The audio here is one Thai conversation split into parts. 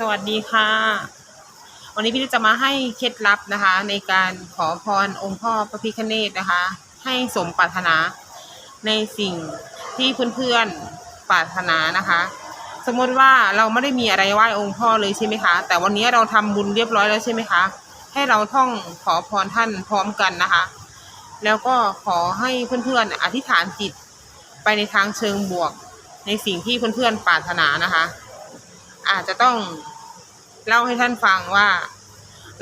สวัสดีค่ะ วันนี้พี่จะมาให้เคล็ดลับนะคะ ในการขอพรองค์พ่อพระพิฆเนศนะคะ ให้สมปรารถนาในสิ่งที่เพื่อนๆปรารถนานะคะ สมมติว่าเราไม่ได้มีอะไรไหว้องค์พ่อเลยใช่ไหมคะ แต่วันนี้เราทำบุญเรียบร้อยแล้วใช่ไหมคะให้เราท่องขอพรท่านพร้อมกันนะคะ แล้วก็ขอให้เพื่อนๆอธิษฐานจิตไปในทางเชิงบวก ในสิ่งที่เพื่อนๆปรารถนานะคะ อาจจะต้องเล่าให้ท่านฟังว่า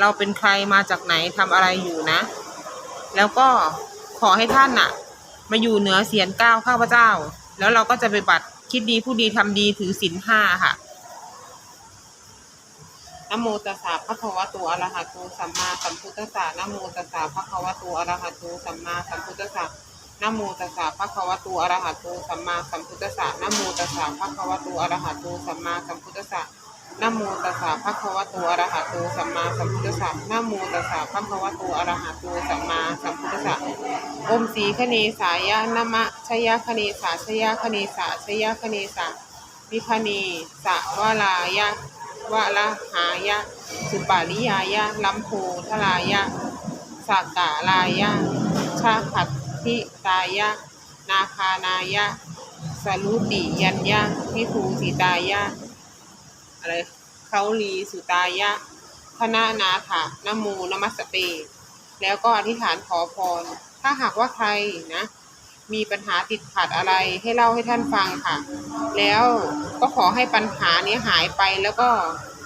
เราเป็นใครมาจากไหนทำอะไรอยู่นะ แล้วก็ขอให้ท่านน่ะ มาอยู่เหนือเสียนก้าวข้าพเจ้า แล้วเราก็จะไปบัติคิดดีผู้ดีทำดีถือศีลห้าค่ะนะโมตัสสะภะคะวะโตอะระหะโตสัมมาสัมพุทธัสสะนะโมตัสสะภะคะวะโตอะระหะโตสัมมาสัมพุทธัสสะ นะโมตัสสะภะคะวะโตอะระหะโตสัมมาสัมพุทธัสสะนะโมตัสสะภะคะวะโตอะระหะโตสัมมาสัมพุทธัสสะนะโมตัสสะภะคะวะโตอะระหะโตสัมมาสัมพุทธัสสะนะโมตัสสะภะคะวะโตอะระหะโตสัมมาสัมพุทธัสสะอมสีคเนสายะนะมะชยคเนสาชยคเนสาชยคเนสาวิคเนสะวะลายะวะละหายะ สุปาริยายะลัมโพทลายะสากกาลายะชาขัด ทิตายะ นาคานายะสรุติยัญญะวิภูสิตายะอะไรเขาลีสุตายะคณะนาถะนโมนมัสเต แล้วก็อธิษฐานขอพร ถ้าหากว่าใครนะ มีปัญหาติดขัดอะไรให้เล่าให้ท่านฟังค่ะ แล้วก็ขอให้ปัญหานี้หายไปแล้วก็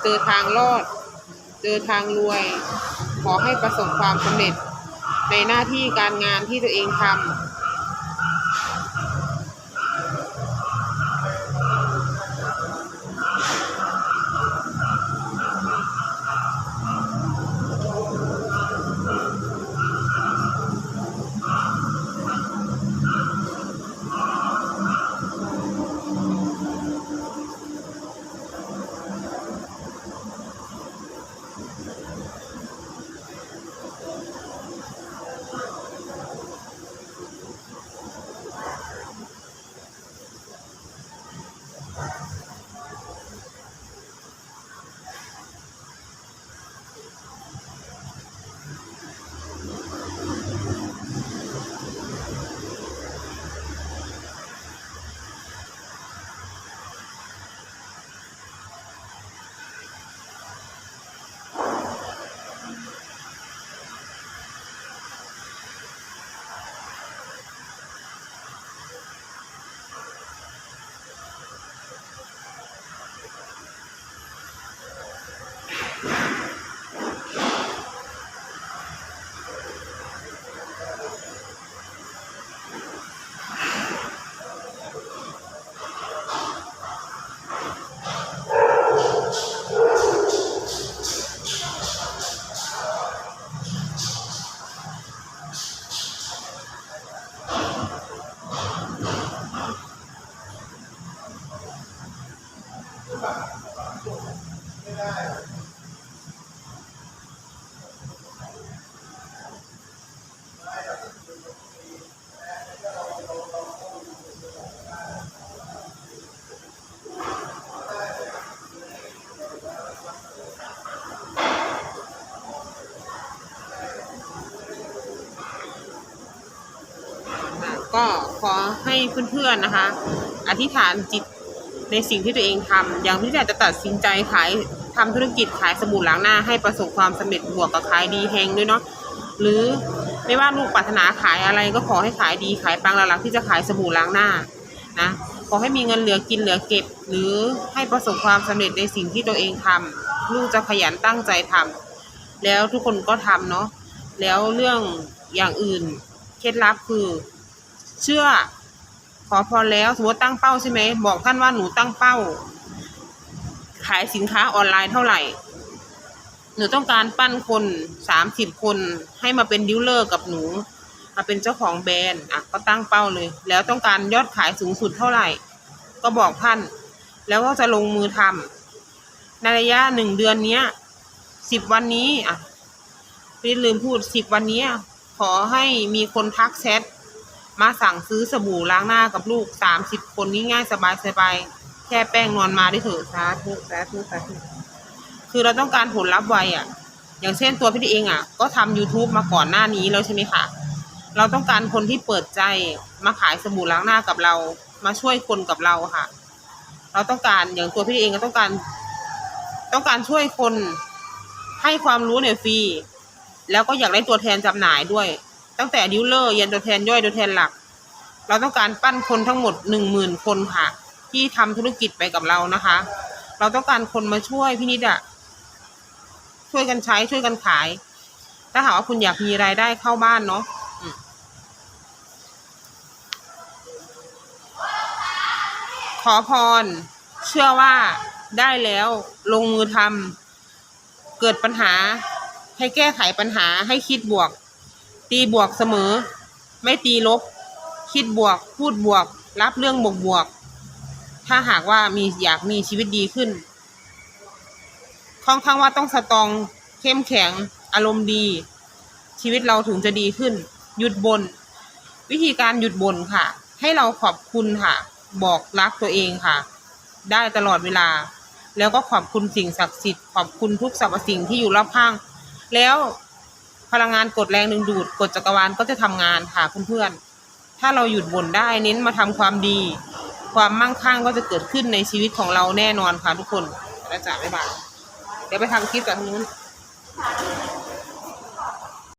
เจอทางรอด เจอทางรวย ขอให้ประสบความสำเร็จ ในหน้าที่การงานที่ตัวเองทำ ก็ขอให้เพื่อนๆนะคะ อธิษฐานจิตในสิ่งที่ตัวเองทำอย่างที่อยากจะตัดสินใจขาย ทำธุรกิจขายสบู่ล้างหน้าให้ประสบความสำเร็จบวกกับขายดีแฮงด้วยเนาะหรือไม่ว่าลูกปรารถนาขายอะไรก็ขอให้ขายดีขายปังหลักๆที่จะขายสบู่ล้างหน้านะขอให้มีเงินเหลือกินเหลือเก็บ หรือให้ประสบความสำเร็จในสิ่งที่ตัวเองทำลูกจะขยันตั้งใจทำแล้วทุกคนก็ทำเนาะแล้วเรื่องอย่างอื่นเคล็ดลับคือ เชื่อ ขอพรแล้วสมมติตั้งเป้าใช่ไหมบอกท่านว่าหนูตั้งเป้า ขายสินค้าออนไลน์เท่าไหร่ หนูต้องการปั้นคนสามสิบคนให้มาเป็นดิวเลอร์กับหนู มาเป็นเจ้าของแบรนด์อะก็ตั้งเป้าเลย แล้วต้องการยอดขายสูงสุดเท่าไหร่ ก็บอกท่าน แล้วก็จะลงมือทำในระยะหนึ่งเดือนเนี้ยสิบวันนี้อะพี่ลืมพูดสิบวันนี้ขอให้มีคนทักแชทมาสั่งซื้อสบู่ล้างหน้ากับลูกสามสิบคนง่ายๆสบายๆ แค่แป้งนวลมาได้เถอะสาธุสาธุสาธุคือเราต้องการผลลัพธ์ไวอะ อย่างเช่นตัวพี่เองอะ ก็ทำ YouTube มาก่อนหน้านี้แล้วใช่ไหมคะเราต้องการคนที่เปิดใจมาขายสบู่ล้างหน้ากับเรา มาช่วยคนกับเราค่ะ เราต้องการอย่างตัวพี่เองก็ต้องการ ต้องการช่วยคนให้ความรู้เนี่ยฟรีแล้วก็อยากได้ตัวแทนจำหน่ายด้วย ตั้งแต่ดิวเลอร์ยันตัวแทนย่อยตัวแทนหลัก เราต้องการปั้นคนทั้งหมดหนึ่งหมื่นคนค่ะ ที่ทำธุรกิจไปกับเรานะคะ เราต้องการคนมาช่วยพี่นิดอะช่วยกันใช้ช่วยกันขาย ถ้าหากว่าคุณอยากมีรายได้เข้าบ้านเนาะอขอพร เชื่อว่าได้แล้วลงมือทำเกิดปัญหา ให้แก้ไขปัญหาให้คิดบวก ตีบวกเสมอ ไม่ตีลบ คิดบวก พูดบวก รับเรื่องบวกบวก ถ้าหากว่ามีอยากมีชีวิตดีขึ้น ค่อนข้างว่าต้องสตองเข้มแข็ง อารมณ์ดี ชีวิตเราถึงจะดีขึ้น หยุดบน่นวิธีการหยุดบ่นค่ะ ให้เราขอบคุณค่ะ บอกรักตัวเองค่ะ ได้ตลอดเวลา แล้วก็ขอบคุณสิ่งศักดิ์สิทธิ์ขอบคุณทุกสรรพสิ่งที่อยู่รอบข้าง แล้วพลังงานกดแรงดึงดูดกดจักรวาลก็จะทำงานค่ะเพื่อนๆถ้าเราหยุดบ่นได้เน้นมาทำความดี ความมั่งคั่งก็จะเกิดขึ้นในชีวิตของเราแน่นอนค่ะทุกคนแล้วจ่าไม่บายเดี๋ยวไปทำคลิปกับทางนู้น